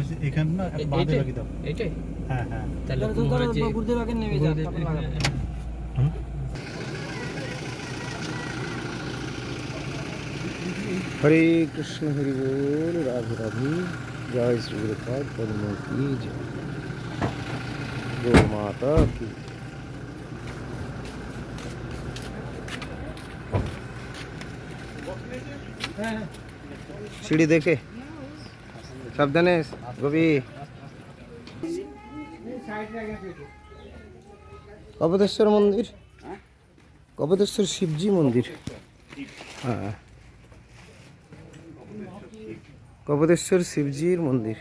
বলছি এখানে না এ- বাঁধে এইটাই? লাগিয়ে দাও। এইটাই হ্যাঁ হ্যাঁ। তাহলে ধরো, ধরো, মনে হয় যে- গুরুদেব আগে নেমে যাক, তারপর লাগাবো। হুম? হরে কৃষ্ণ হরি বল রাধে রাধে। জয় শ্রী গুরুপাদ পদ্ম কি জয়। গো মাতা কি। সিঁড়ি দেখে। সাবধানে গোপী। কপতেশ্বর মন্দির? কপতেশ্বর শিবজি মন্দির। হ্যাঁ। কপতেশ্বর শিবজির মন্দির।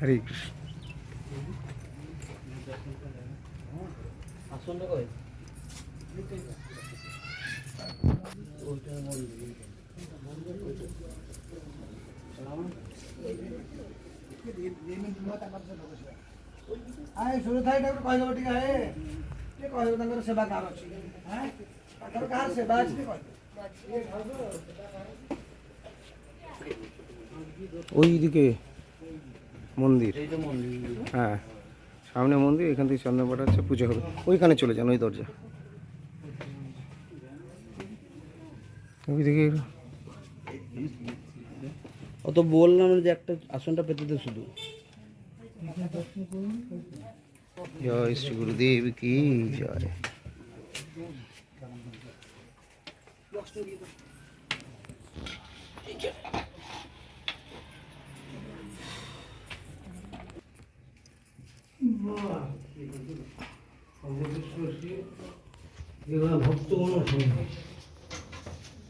হরে কৃষ্ণ। কই ଆଏ ସୁର ଥାଇ ତାକୁ କହିଦେବ ଟିକେ ଆଏ ଟିକେ କହିବ ତାଙ୍କର ସେବା କାହାର ଅଛି ଆଁ? ତାଙ୍କର କାହାର ସେବା ଅଛି ଟିକେ କହିଦେବ ওইদিকে মন্দির এইটা মন্দির হ্যাঁ সামনে মন্দির এখান থেকে চন্দন পাঠাচ্ছে পুজো হবে ওইখানে চলে যান ওই দরজা ওইদিকে ও বললাম যে একটা আসনটা পেতে দে শুধু। জয় শ্রী গুরুদেব কি জয়।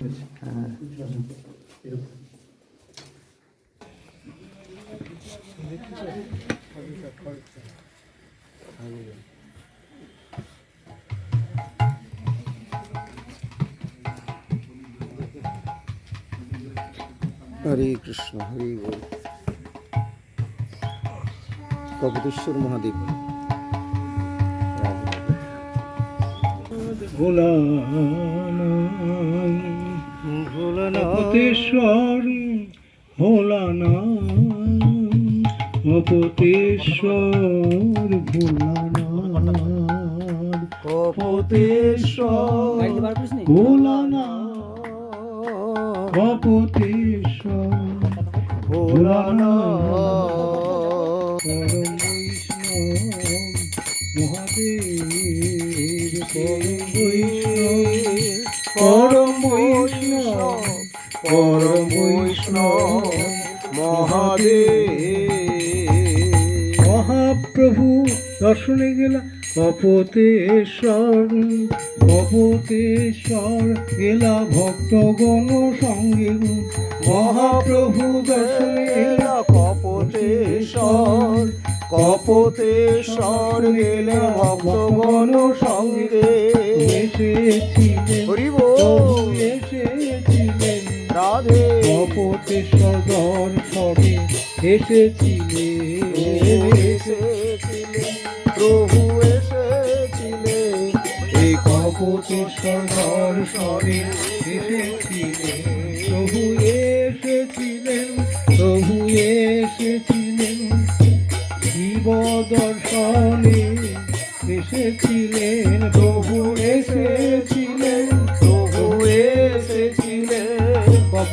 হরে কৃষ্ণ হরে বল মহাদেব রাধে। অপতেশ্বর ভোলানা অপতেশ্বর ভোলানা। অপতেশ্বর ভোলানা অপতেশ্বর ভোলানা। পরম বৈষ্ণব মহাদেব। মহাপ্রভু দর্শনে গেলা কপতেশ্বর কপতেশ্বর গেলা ভক্তগণ সঙ্গে। মহাপ্রভু দর্শনে গেলা কপতেশ্বর কপতেশ্বর গেলে ভক্তগণ সঙ্গে। এসেছিলেন হরি প্রভু বল। এসেছিলেন। রাধে। কপতেশ্বর দর্শনে এসেছিলে। এসেছিলে প্রভু এসেছিলেন এই কপতেশ্বর দর্শনে এসেছিলেন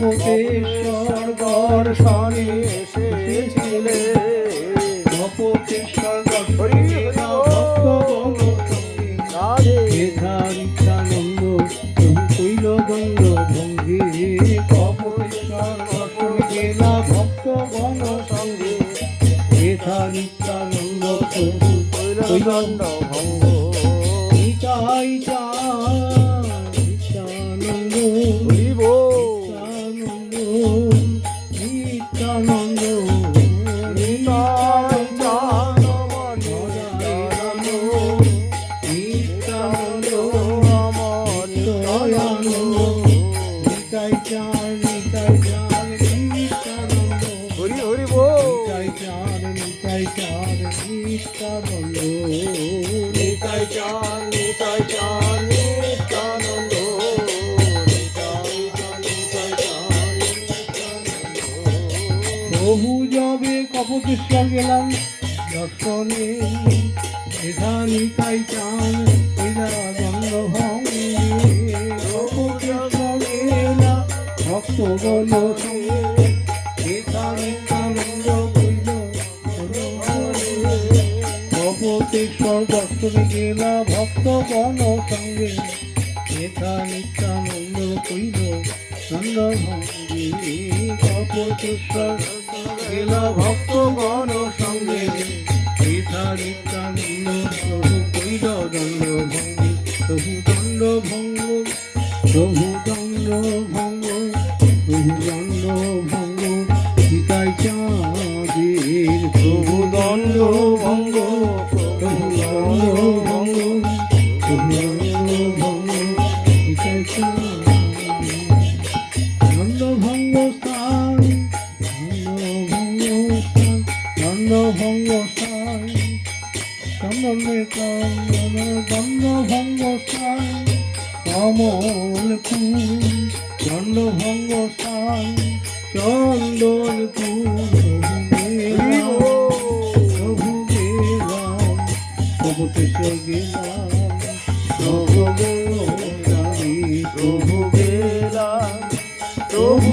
কপতেশ্বর দর্শনে কপতেশ্বর হরি দর্শনে প্রভু কইল দণ্ড ভঙ্গে কপটেশ্বর দর্শন গেলা ভক্তগণ সঙ্গে। মেধারিতানন্দ প্রভু কৈলাসদণ্ড ভঙ্গ নিত্যানন্দ বহু যবে কপকেশ্বর গেলাম, দর্শনে মেধা নিতাই চান এরা গন্ধ ভঙ্গে কপকেশ্বর গেলাম ভক্তগণ মেধা দর্শনে গেলা, ভক্তগণ সঙ্গে মেধা নিত্যানন্দ কইল গেলা ভক্তগণ সঙ্গে। নিত্যানন্দ প্রভু কইল দণ্ড ভঙ্গে। প্রভু দণ্ড ভঙ্গ প্রভু দণ্ড ভঙ্গ স্থান চন্দনে চন্দন দণ্ড ভঙ্গ স্থান কমল ফুল দণ্ড ভঙ্গ স্থান চন্দন ফুল প্রভু গেলাম প্রভু কেশর গেলাম প্রভু গেলাম প্রভু গেলাম প্রভু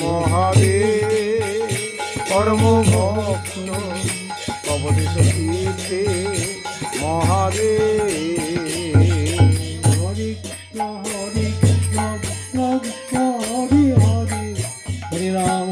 মহাদেব কর্মভক্ত অবদেশ কীর্তে মহাদেব। হরে কৃষ্ণ হরে কৃষ্ণ কৃষ্ণ হরে হরে। হরে রাম।